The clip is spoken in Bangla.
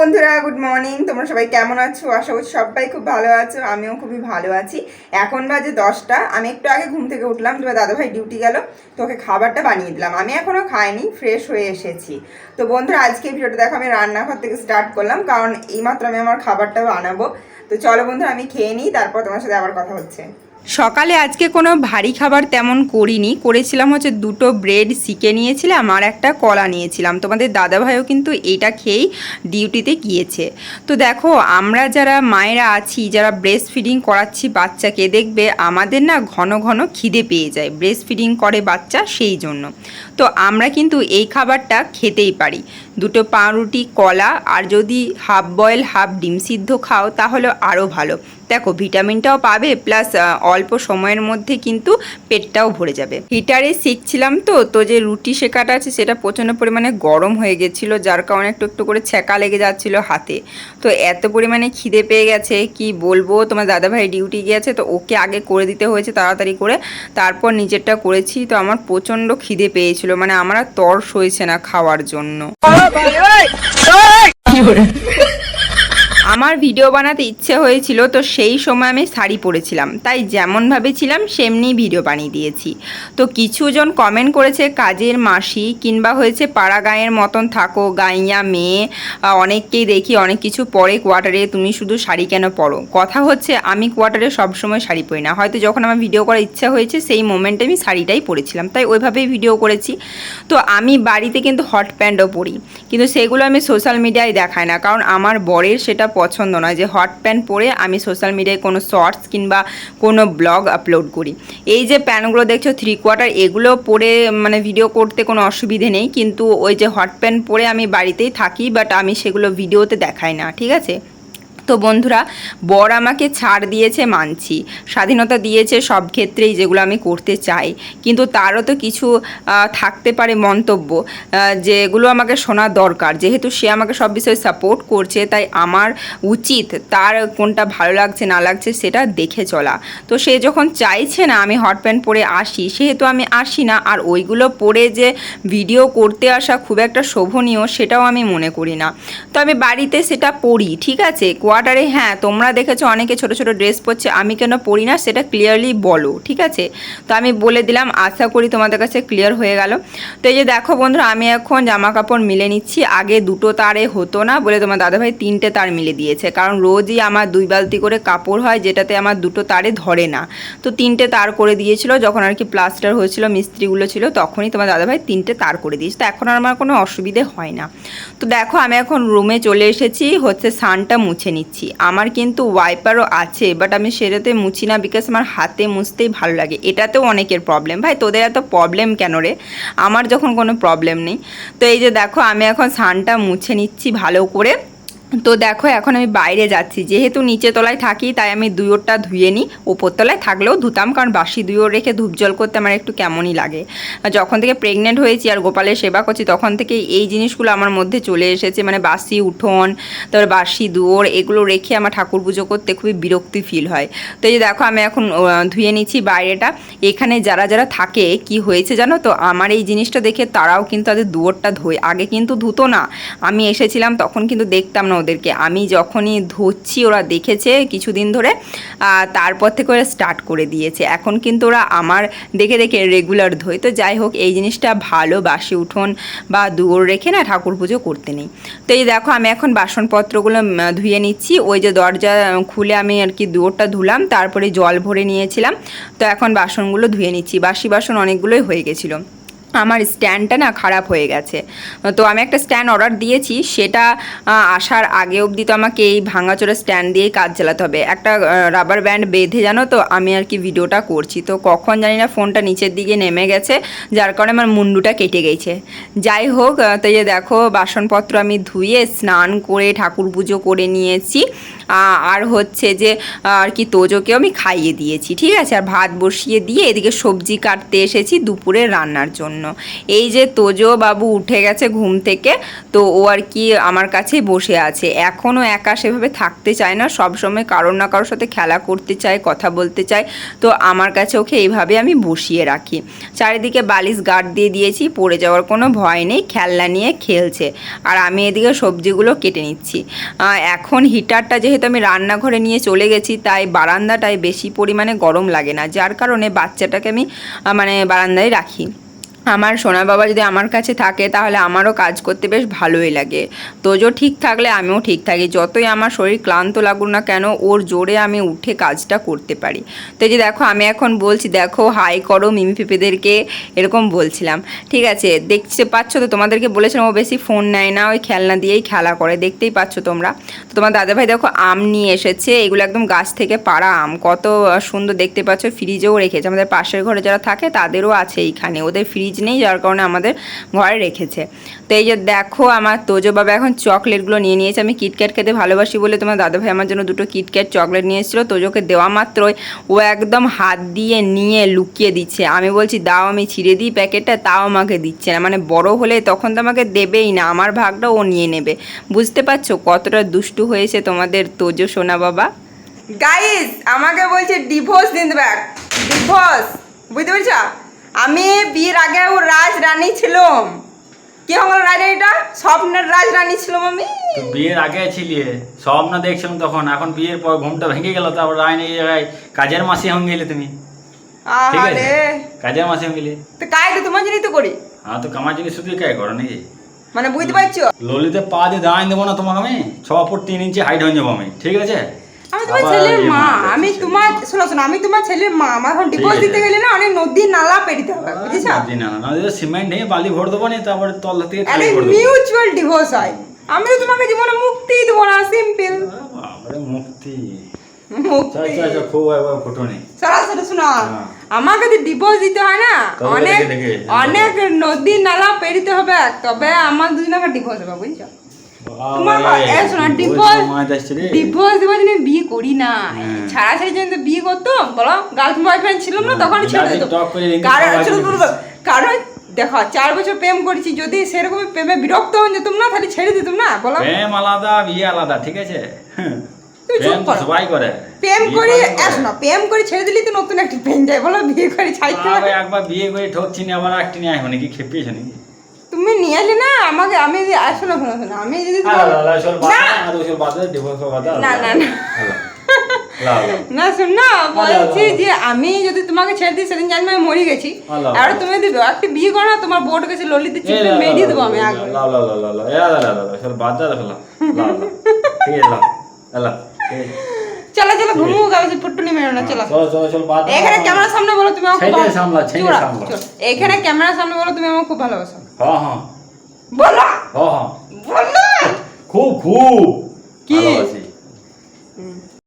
বন্ধুরা গুড মর্নিং তোমরা সবাই কেমন আছো? আশা করছি সবাই খুব ভালো আছো, আমিও খুবই ভালো আছি। এখন বাজে দশটা, আমি একটু আগে ঘুম থেকে উঠলাম, তোমার দাদাভাই ডিউটি গেল, তোকে খাবারটা বানিয়ে দিলাম। আমি এখনও খাইনি ফ্রেশ হয়ে এসেছি। তো বন্ধুরা, আজকে ভিডিওটা দেখো, আমি রান্নাঘর থেকে স্টার্ট করলাম, কারণ এইমাত্র আমি আমার খাবারটা বানাবো। তো চলো বন্ধুরা, আমি খেয়ে নিই, তারপর তোমার সাথে আবার কথা হচ্ছে। সকালে আজকে কোনো ভারী খাবার তেমন করিনি। করেছিলাম হচ্ছে দুটো ব্রেড শিকে নিয়েছিলাম আর একটা কলা নিয়েছিলাম। তোমাদের দাদাভাইও কিন্তু এটা খেয়েই ডিউটিতে গিয়েছে। তো দেখো, আমরা যারা মায়েরা আছি, যারা ব্রেস্ট ফিডিং করাচ্ছি বাচ্চাকে, দেখবে আমাদের না ঘন ঘন খিদে পেয়ে যায়। ব্রেস্ট ফিডিং করে বাচ্চা সেই জন্য। তো আমরা কিন্তু এই খাবারটা খেতেই পারি। দুটো পাউরুটি, কলা আর যদি হাফ বয়েল হাফ ডিম সিদ্ধ খাও তাহলে আরও ভালো। দেখো, ভিটামিনটাও পাবে প্লাস অল্প সময়ের মধ্যে কিন্তু পেটটাও ভরে যাবে। হিটারে শিখছিলাম তো তো যে রুটি শেখাটা আছে সেটা প্রচণ্ড পরিমাণে গরম হয়ে গেছিল, যার কারণে একটু একটু করে ছ্যাঁকা লেগে যাচ্ছিল হাতে। তো এত পরিমাণে খিদে পেয়ে গেছে, কি বলব? তোমার দাদাভাই ডিউটি গিয়েছে তো ওকে আগে করে দিতে হয়েছে তাড়াতাড়ি করে। তারপর নিজেরটা করেছি তো আমার প্রচণ্ড খিদে পেয়েছিল। মানে আমার তর সইছে হয়েছে না খাওয়ার জন্য আমার ভিডিও বানাতে ইচ্ছে হয়েছিল, তো সেই সময় আমি শাড়ি পরেছিলাম। তাই যেমনভাবে ছিলাম সেমনি ভিডিও বানিয়ে দিয়েছি। তো কিছুজন কমেন্ট করেছে, কাজের মাসি কিংবা হয়েছে পাড়া গাঁয়ের মতন থাকো, গাইয়া, মেয়ে অনেককেই দেখি, অনেক কিছু পরে কোয়ার্টারে তুমি শুধু শাড়ি কেন পরো? কথা হচ্ছে, আমি কোয়ার্টারে সবসময় শাড়ি পরি না। হয়তো যখন আমার ভিডিও করার ইচ্ছা হয়েছে, সেই মোমেন্টে আমি শাড়িটাই পরেছিলাম। তাই ওইভাবেই ভিডিও করেছি। তো আমি বাড়িতে কিন্তু হট প্যান্টও পরি। কিন্তু সেগুলো আমি সোশ্যাল মিডিয়ায় দেখাই না। কারণ আমার বরের সেটা পছন্দ নয় যে হট প্যান্ট পরে আমি সোশ্যাল মিডিয়ায় কোনো শর্টস কিংবা কোনো ব্লগ আপলোড করি। এই যে প্যান্টগুলো দেখছ থ্রি কোয়ার্টার এগুলো পরে মানে ভিডিও করতে কোনো অসুবিধে নেই, কিন্তু ওই যে হট প্যান্ট পরে আমি বাড়িতেই থাকি বাট আমি সেগুলো ভিডিওতে দেখাই না, ঠিক আছে? তো বন্ধুরা, বর আমাকে ছাড় দিয়েছে মানছি। স্বাধীনতা দিয়েছে সব ক্ষেত্রেই যেগুলো আমি করতে চাই। কিন্তু তারও তো কিছু থাকতে পারে মন্তব্য যেগুলো আমাকে শোনা দরকার। যেহেতু সে আমাকে সব বিষয়ে সাপোর্ট করছে, তাই আমার উচিত তার কোনটা ভালো লাগছে, না লাগছে সেটা দেখে চলা। তো সে যখন চাইছে না আমি হট প্যান্ট পরে আসি, সেহেতু আমি আসি না। আর ওইগুলো পরে যে ভিডিও করতে আসা খুব একটা শোভনীয়, সেটাও আমি মনে করি না। তো আমি বাড়িতে সেটা পড়ি, ঠিক আছে? কোয়ার্টারে হ্যাঁ তোমরা দেখেছ অনেকে ছোট ছোট ড্রেস পরছে, আমি কেন পরি না সেটা ক্লিয়ারলি বলো, ঠিক আছে? তো আমি বলে দিলাম, আশা করি তোমাদের কাছে ক্লিয়ার হয়ে গেল। তো এই যে দেখো বন্ধুরা, আমি এখন জামা কাপড় মিলে নিচ্ছি, আগে দুটো তারে হতো না বলে তোমার দাদাভাই তিনটে তার মিলে দিয়েছে, কারণ রোজই আমার দুই বালতি করে কাপড় হয় যেটাতে আমার দুটো তারে ধরে না। তো তিনটে তার করে দিয়েছিল, যখন আর কি প্লাস্টার হয়েছিল, মিস্ত্রিগুলো ছিল, তখনই তোমার দাদাভাই তিনটে তার করে দিয়েছে। তো এখন আর আমার কোনো অসুবিধে হয় না। তো দেখো, আমি এখন রুমে চলে এসেছি, হচ্ছে সানটা মুছে নিচ্ছি। আমার কিন্তু ওয়াইপারও আছে বাট আমি সেটাতে মুছি না বিকজ আমার হাতে মুছতেই ভালো লাগে। এটাতেও অনেকের প্রবলেম ভাই, তোদের এত প্রবলেম কেন রে? আমার যখন কোনো প্রবলেম নেই। তো এই যে দেখো, আমি এখন সানটা মুছে নিচ্ছি ভালো করে। তো দেখো, এখন আমি বাইরে যাচ্ছি। যেহেতু নিচে তলায় থাকি, তাই আমি দুয়োরটা ধুয়ে নিই। ওপরতলায় থাকলেও ধুতাম, কারণ বাসি দুয়োর রেখে ধূপ জল করতে আমার একটু কেমনই লাগে। যখন থেকে প্রেগনেন্ট হয়েছি আর গোপালের সেবা করছি, তখন থেকে এই জিনিসগুলো আমার মধ্যে চলে এসেছে। মানে বাসি উঠোন, তারপর বাসি দুয়োর, এগুলো রেখে আমার ঠাকুর পুজো করতে খুবই বিরক্তি ফিল হয়। তো এই দেখো, আমি এখন ধুয়ে নিচ্ছি বাইরেটা। এখানে যারা যারা থাকে, কি হয়েছে জানো তো? আমার এই জিনিসটা দেখে তারাও কিন্তু তাদের দুয়োরটা ধোয়। আগে কিন্তু ধুতো না। আমি এসেছিলাম, তখন কিন্তু দেখতাম না ওদেরকে। আমি যখনই ধরছি, ওরা দেখেছে কিছুদিন ধরে তারপর থেকে ওরা স্টার্ট করে দিয়েছে। এখন কিন্তু ওরা আমার দেখে দেখে রেগুলার ধোয়। তো যাই হোক, এই জিনিসটা ভালো, বাসি উঠোন বা দুয়োর রেখে না ঠাকুর পুজো করতে নেই। তো এই দেখো, আমি এখন বাসনপত্রগুলো ধুয়ে নিচ্ছি। ওই যে দরজা খুলে আমি আর কি দুয়োরটা ধুলাম, তারপরে জল ভরে নিয়েছিলাম। তো এখন বাসনগুলো ধুয়ে নিচ্ছি। বাসি বাসন অনেকগুলোই হয়ে গেছিল। আমার স্ট্যান্ডটা না খারাপ হয়ে গেছে। তো আমি একটা স্ট্যান্ড অর্ডার দিয়েছি, সেটা আসার আগে অবধি তো আমাকে এই ভাঙাচোরা স্ট্যান্ড দিয়েই কাজ চালাতে হবে। একটা রাবার ব্যান্ড বেঁধে জানো তো, আমি আর কি ভিডিওটা করছি। তো কখন জানি না ফোনটা নিচের দিকে নেমে গেছে, যার কারণে আমার মুন্ডুটা কেটে গেছে। যাই হোক তো যে দেখো, বাসনপত্র আমি ধুয়ে স্নান করে ঠাকুর পুজো করে নিয়েছি। আর হচ্ছে যে, আর কি তোজোকে আমি খাইয়ে দিয়েছি, ঠিক আছে? আর ভাত বসিয়ে দিয়ে এদিকে সবজি কাটতে এসেছি দুপুরে রান্নার জন্য। এই যে তোজো বাবু উঠে গেছে ঘুম থেকে, তো ও আর কি আমার কাছেই বসে আছে। এখনও একা সেভাবে থাকতে চায় না সবসময় কারোর না কারোর সাথে খেলা করতে চায়, কথা বলতে চায়, তো আমার কাছে ওকে এইভাবে আমি বসিয়ে রাখি। চারিদিকে বালিশ গার্ড দিয়ে দিয়েছি, পড়ে যাওয়ার কোনো ভয় নেই, খেলনা নিয়ে খেলছে। আর আমি এদিকে সবজিগুলো কেটে নিচ্ছি। এখন হিটারটা যেহেতু আমি রান্নাঘরে নিয়ে চলে গেছি, তাই বারান্দাটায় বেশি পরিমাণে গরম লাগে না। যার কারণে বাচ্চাটাকে আমি মানে বারান্দায় রাখি। আমার সোনা বাবা যদি আমার কাছে থাকে, তাহলে আমারও কাজ করতে বেশ ভালোই লাগে। তোজো ঠিক থাকলে আমিও ঠিক থাকি। যতই আমার শরীর ক্লান্ত লাগুক না কেন, ওর জোরে আমি উঠে কাজটা করতে পারি। তো যে দেখো, আমি এখন বলছি, দেখো, হাই করো মিমি পেঁপেদেরকে, এরকম বলছিলাম। ঠিক আছে, দেখতে পাচ্ছ তো, তোমাদেরকে বলেছিলাম ও বেশি ফোন নেয় না, ওই খেলনা দিয়েই খেলা করে, দেখতেই পাচ্ছ তোমরা। তো তোমার দাদাভাই দেখো, আম নিয়ে এসেছে, এগুলো একদম গাছ থেকে পাড়া আম। কত সুন্দর দেখতে পাচ্ছ ফ্রিজেও রেখেছে। আমাদের পাশের ঘরে যারা থাকে, তাদেরও আছে এইখানে। ওদের ফ্রিজ নেই, যার কারণে আমাদের ঘরে রেখেছে। তো এই যে দেখো আমার তোজো বাবা এখন চকলেটগুলো নিয়ে নিয়েছে। আমি কিটক্যাট খেতে ভালোবাসি বলে তোমার দাদাভাই আমার জন্য দুটো কিটক্যাট চকলেট নিয়ে এসেছিল। তোজোকে দেওয়া মাত্রই ও একদম হাত দিয়ে নিয়ে লুকিয়ে দিচ্ছে। আমি বলছি, দাও আমি ছিঁড়ে দিই প্যাকেটটা, তাও আমাকে দিচ্ছে না। মানে বড় হলে তখন তো আমাকে দেবেই না, আমার ভাগটা ও নিয়ে নেবে। বুঝতে পারছ কতটা দুষ্টু হয়েছে তোমাদের তোজো সোনা বাবা? গাইস আমাকে বলছে ডিভোর্স দিন দেবে। ডিভোর্স বুঝতে পেরেছ? আমি বিয়ের আগে ও রাজ রানী ছিলাম। কি হলো রাজরানীটা স্বপ্নের রাজ রানী ছিলাম আমি। বিয়ের আগে ছিলিয়ে স্বপ্ন দেখছিলাম তখন এখন বিয়ের পর ঘুমটা ভেঙে গেল তারপর এই জায়গায় কাজের মাসি হয়ে গেলে তুমি। ঠিক আছে? আহারে কাজের মাসি হয়ে গেলে। তো কাজ তো তোমার জন্যই তো করি। হ্যাঁ তো কামার জিনিস শুধু কাজ করো নাকি? মানে বুঝতে পারছ? ললিতে পা দিয়ে দাঁড়াই দেবো না তোমাকে আমি? ছ ফুট তিন ইঞ্চি হাইট হয়ে যাব আমি। ঠিক আছে? আমি তোমার ছেলের ইয়ে মা। আমি তোমার শোনো শোনো আমি তোমার ছেলের মা। আমার এখন ডিভোর্স দিতে গেলে না অনেক নদী নালা পেরিতে হবে বুঝেছ? বাদ না না না সিমেন্ট নেই বালি ভর দেবো নি তারপরে তল থেকে আরে মিউচুয়াল ডিভোর্স হয়। আমি তো তোমাকে জীবনে মুক্তি দেবো না সিম্পল বাবারে মুক্তি। হ্যাঁ। আমাকে ডিভোর্স দিতে হয় না অনেক। অনেক নদী নালা পেরিতে হবে তবে আমার দুজনকে ডিভোর্স হবে বুঝছ? বিয়ে করি না। ছাড়া ছাড়ি জন্য বিয়ে করতাম বলো গার্লফ্রেন্ড বয়ফ্রেন্ড ছিলাম না তখন ছেড়ে দাদি দিতাম টক করে রেখে কারণ খাওয়া ছোট জিনিস। বলব, কারণ দেখো চার বছর প্রেম করেছি যদি সেরকম প্রেমে বিরক্ত যেতাম না তাহলে ছেড়ে দিতাম না বলো। প্রেম আলাদা বিয়ে আলাদা ঠিক আছে? হ্যাঁ। প্রেম সবাই করে। প্রেম করে সবাই না প্রেম করে ছেড়ে দিলি তো নতুন একটা প্রেম যায় বলো বিয়ে করে হবে একবার বিয়ে করে ঠকছি না আবার একটি নিয়ে নাকি খেপিয়েছো নাকি? তুমি নিয়ে এলে না আমাকে আমি যদি আসো না শোনো শোনো আমি যদি না না, না, শোন না বলছি যে আমি যদি তোমাকে ছেড়ে দিই সেদিন জানব আমি মরে গেছি আর তুমি যদি একটা বিয়ে করো না তোমার বোর্ড গেছে ললিতে চিপে মেরিয়ে দেবো আমি আগে লা, লা, লা, লা, লা, এ, লা, লা, লা, বাদ দে, দেখো, লা, লা, লা। ঠিক আছে, লা, আলা, ঠিক আছে। চলো চলো ঘুমু গাছে ফুটুনি মেরো না চলো চলো, চলো, চলো, বাদ। এখানে ক্যামেরার সামনে বলো তুমি আমাকে ভালো- সামলা, ছেলে সামলা। এখানে ক্যামেরার সামনে বলো তুমি আমাকে খুব ভালোবাসো হ্যাঁ, হ্যাঁ, বলো হ্যাঁ, হ্যাঁ। বলো খুব খুব কি? ভালোবাসি